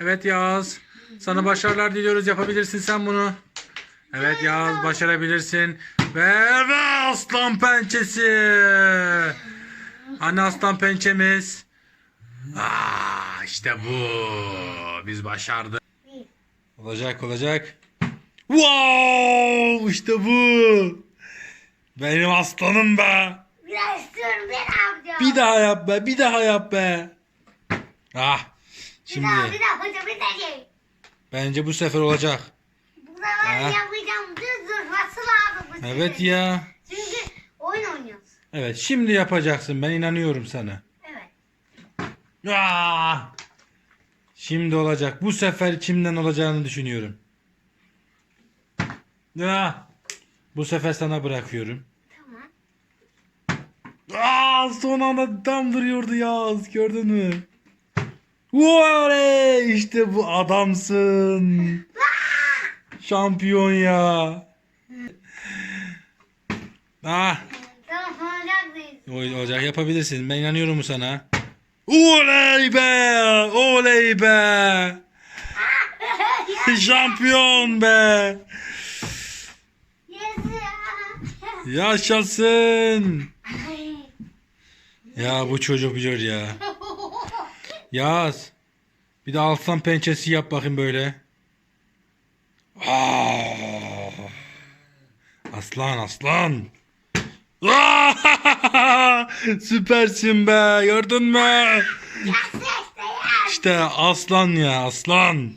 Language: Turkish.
Evet Yağız. Sana başarılar diliyoruz. Yapabilirsin sen bunu. Evet Yağız başarabilirsin. Ve, ve aslan pençesi. Anne aslan pençemiz. Aa, işte bu. Biz başardık. Olacak olacak. Wow işte bu. Benim aslanım be. Biraz dur. Bir daha yap be. Bir daha yap be. Ah. Bir Şimdi daha bir daha hocam bir daha şey. bence bu sefer olacak. Bu sefer Ha. yapacağım düz durması lazım. bu Evet sefer. ya. Çünkü oyun oynuyoruz. Evet şimdi yapacaksın. Ben inanıyorum sana. Evet. Ah! Şimdi olacak. Bu sefer içimden olacağını düşünüyorum. Ah! Bu sefer sana bırakıyorum. Tamam. Aa, son anda tam duruyordu ya. Gördün mü? Oley! İşte bu adamsın. Şampiyon ya. Ah, Tamam olacak olacak yapabilirsin. Ben inanıyorum sana. Oley be! Oley be! Şampiyon be! Yaşasın! Ya bu çocuk biliyor ya. Yaz. Bir de alsan pençesi yap bakayım böyle. Aa! Aslan aslan. Aa! Süpersin be gördün mü? İşte aslan ya aslan.